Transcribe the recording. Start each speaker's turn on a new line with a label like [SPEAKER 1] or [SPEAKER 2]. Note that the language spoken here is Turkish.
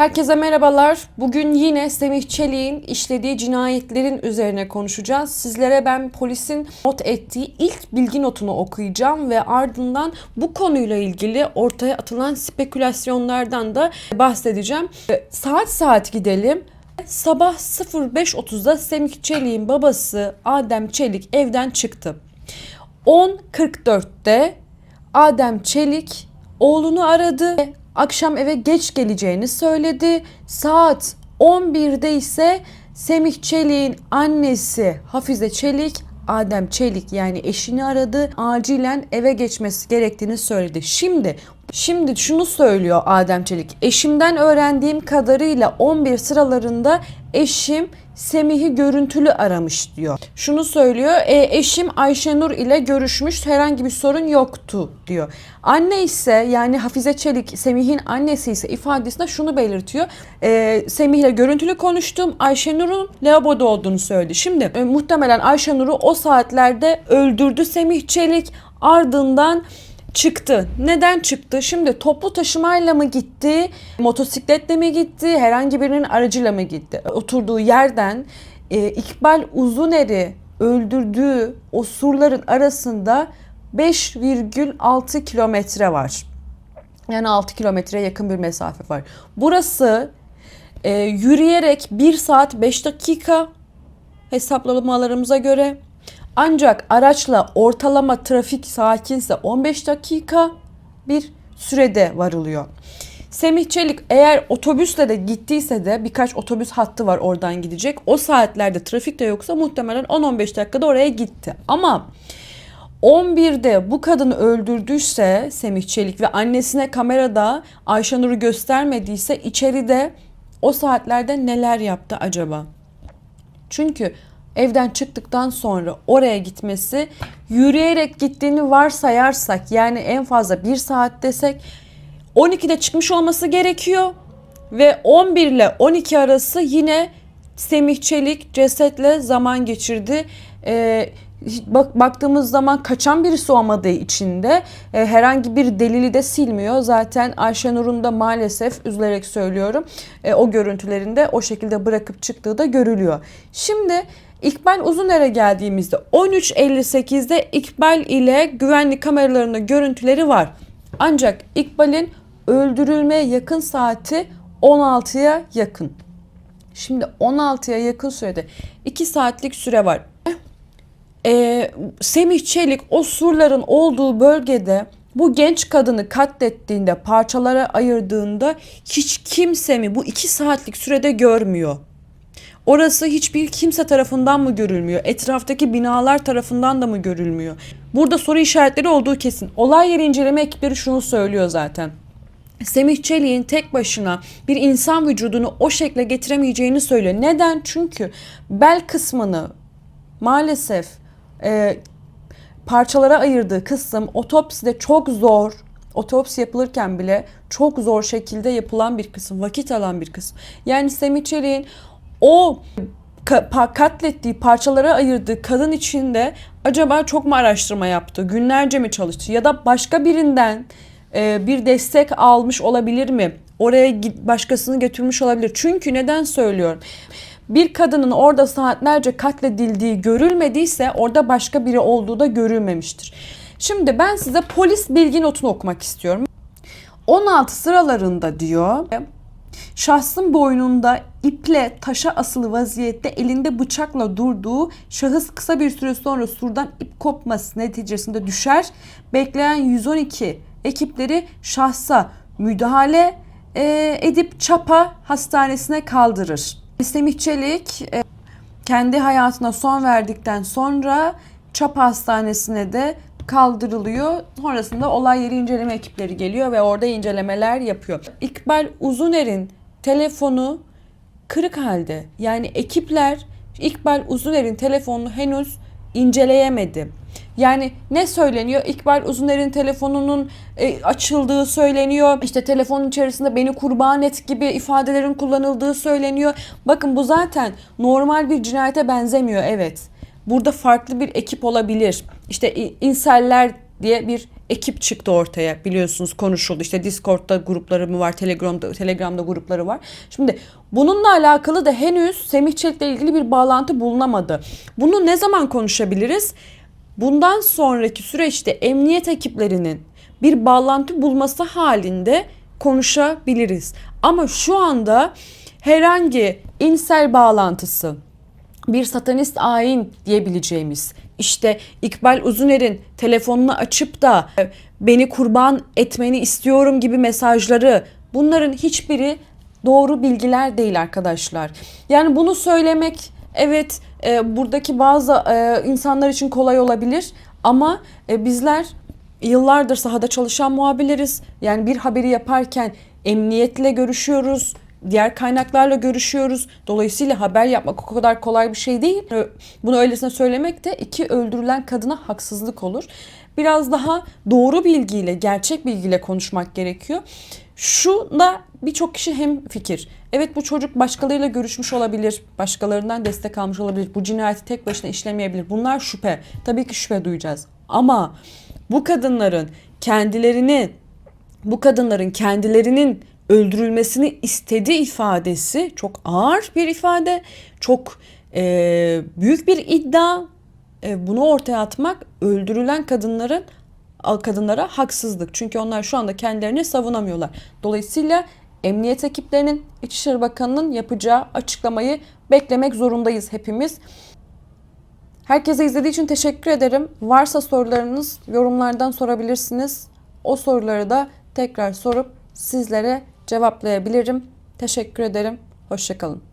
[SPEAKER 1] Herkese merhabalar. Bugün yine Semih Çelik'in işlediği cinayetlerin üzerine konuşacağız. Sizlere ben polisin not ettiği ilk bilgi notunu okuyacağım ve ardından bu konuyla ilgili ortaya atılan spekülasyonlardan da bahsedeceğim. E, Saat saat gidelim. Sabah 05.30'da Semih Çelik'in babası Adem Çelik evden çıktı. 10.44'te Adem Çelik oğlunu aradı ve akşam eve geç geleceğini söyledi. Saat 11'de ise Semih Çelik'in annesi Hafize Çelik Adem Çelik yani eşini aradı. Acilen eve geçmesi gerektiğini söyledi. Şimdi Şimdi şunu söylüyor Adem Çelik. Eşimden öğrendiğim kadarıyla 11 sıralarında eşim Semih'i görüntülü aramış diyor. Şunu söylüyor. E, eşim Ayşenur ile görüşmüş. Herhangi bir sorun yoktu diyor. Anne ise yani Hafize Çelik Semih'in annesi ise ifadesinde şunu belirtiyor. E, Semih ile görüntülü konuştum. Ayşenur'un lavaboda olduğunu söyledi. Şimdi e, muhtemelen Ayşenur'u o saatlerde öldürdü Semih Çelik. Ardından çıktı. Neden çıktı? Şimdi toplu taşımayla mı gitti? Motosikletle mi gitti? Herhangi birinin aracıyla mı gitti? Oturduğu yerden e, İkbal Uzuner'i öldürdüğü o surların arasında 5,6 kilometre var. Yani 6 kilometreye yakın bir mesafe var. Burası e, yürüyerek 1 saat 5 dakika hesaplamalarımıza göre ancak araçla ortalama trafik sakinse 15 dakika bir sürede varılıyor. Semih Çelik eğer otobüsle de gittiyse de birkaç otobüs hattı var oradan gidecek. O saatlerde trafik de yoksa muhtemelen 10-15 dakikada oraya gitti. Ama 11'de bu kadını öldürdüyse Semih Çelik ve annesine kamerada Ayşenur'u göstermediyse içeride o saatlerde neler yaptı acaba? Çünkü evden çıktıktan sonra oraya gitmesi yürüyerek gittiğini varsayarsak yani en fazla bir saat desek 12'de çıkmış olması gerekiyor ve 11 ile 12 arası yine Semih Çelik cesetle zaman geçirdi. Ee, bak baktığımız zaman kaçan birisi olmadığı için de e, herhangi bir delili de silmiyor. Zaten Ayşenur'un da maalesef üzülerek söylüyorum e, o görüntülerinde o şekilde bırakıp çıktığı da görülüyor. Şimdi İkbal Uzuner'e geldiğimizde 13.58'de İkbal ile güvenlik kameralarında görüntüleri var. Ancak İkbal'in öldürülmeye yakın saati 16'ya yakın. Şimdi 16'ya yakın sürede 2 saatlik süre var. Ee, Semih Çelik o surların olduğu bölgede bu genç kadını katlettiğinde, parçalara ayırdığında hiç kimse mi bu 2 saatlik sürede görmüyor. Orası hiçbir kimse tarafından mı görülmüyor? Etraftaki binalar tarafından da mı görülmüyor? Burada soru işaretleri olduğu kesin. Olay yeri inceleme ekipleri şunu söylüyor zaten. Semih Çelik'in tek başına bir insan vücudunu o şekle getiremeyeceğini söylüyor. Neden? Çünkü bel kısmını maalesef e, parçalara ayırdığı kısım otopside çok zor otopsi yapılırken bile çok zor şekilde yapılan bir kısım, vakit alan bir kısım. Yani Semih Çelik'in o ka- katlettiği parçalara ayırdığı kadın içinde acaba çok mu araştırma yaptı, günlerce mi çalıştı ya da başka birinden e, bir destek almış olabilir mi? Oraya başkasını götürmüş olabilir. Çünkü neden söylüyorum? Bir kadının orada saatlerce katledildiği görülmediyse orada başka biri olduğu da görülmemiştir. Şimdi ben size polis bilgi notunu okumak istiyorum. 16 sıralarında diyor. Şahsın boynunda iple taşa asılı vaziyette elinde bıçakla durduğu şahıs kısa bir süre sonra surdan ip kopması neticesinde düşer. Bekleyen 112 ekipleri şahsa müdahale e, edip Çapa hastanesine kaldırır. Semih Çelik e, kendi hayatına son verdikten sonra Çapa hastanesine de kaldırılıyor. Sonrasında olay yeri inceleme ekipleri geliyor ve orada incelemeler yapıyor. İkbal Uzuner'in telefonu kırık halde. Yani ekipler İkbal Uzuner'in telefonunu henüz inceleyemedi. Yani ne söyleniyor? İkbal Uzuner'in telefonunun e, açıldığı söyleniyor. İşte telefonun içerisinde beni kurban et gibi ifadelerin kullanıldığı söyleniyor. Bakın bu zaten normal bir cinayete benzemiyor evet. Burada farklı bir ekip olabilir. İşte inseller diye bir ekip çıktı ortaya biliyorsunuz konuşuldu. İşte Discord'da grupları mı var, Telegram'da Telegram'da grupları var. Şimdi bununla alakalı da henüz Semih Çelik'le ilgili bir bağlantı bulunamadı. Bunu ne zaman konuşabiliriz? Bundan sonraki süreçte emniyet ekiplerinin bir bağlantı bulması halinde konuşabiliriz. Ama şu anda herhangi insel bağlantısı, bir satanist ayin diyebileceğimiz işte İkbal Uzuner'in telefonunu açıp da e, beni kurban etmeni istiyorum gibi mesajları bunların hiçbiri doğru bilgiler değil arkadaşlar. Yani bunu söylemek evet e, buradaki bazı e, insanlar için kolay olabilir ama e, bizler yıllardır sahada çalışan muhabirleriz. Yani bir haberi yaparken emniyetle görüşüyoruz. Diğer kaynaklarla görüşüyoruz. Dolayısıyla haber yapmak o kadar kolay bir şey değil. Bunu öylesine söylemek de iki öldürülen kadına haksızlık olur. Biraz daha doğru bilgiyle, gerçek bilgiyle konuşmak gerekiyor. Şuna birçok kişi hem fikir. Evet bu çocuk başkalarıyla görüşmüş olabilir, başkalarından destek almış olabilir. Bu cinayeti tek başına işlemeyebilir. Bunlar şüphe. Tabii ki şüphe duyacağız. Ama bu kadınların kendilerini bu kadınların kendilerinin öldürülmesini istediği ifadesi çok ağır bir ifade, çok e, büyük bir iddia. E, bunu ortaya atmak öldürülen kadınların kadınlara haksızlık. Çünkü onlar şu anda kendilerini savunamıyorlar. Dolayısıyla emniyet ekiplerinin İçişleri Bakanı'nın yapacağı açıklamayı beklemek zorundayız hepimiz. Herkese izlediği için teşekkür ederim. Varsa sorularınız yorumlardan sorabilirsiniz. O soruları da tekrar sorup sizlere cevaplayabilirim. Teşekkür ederim. Hoşçakalın.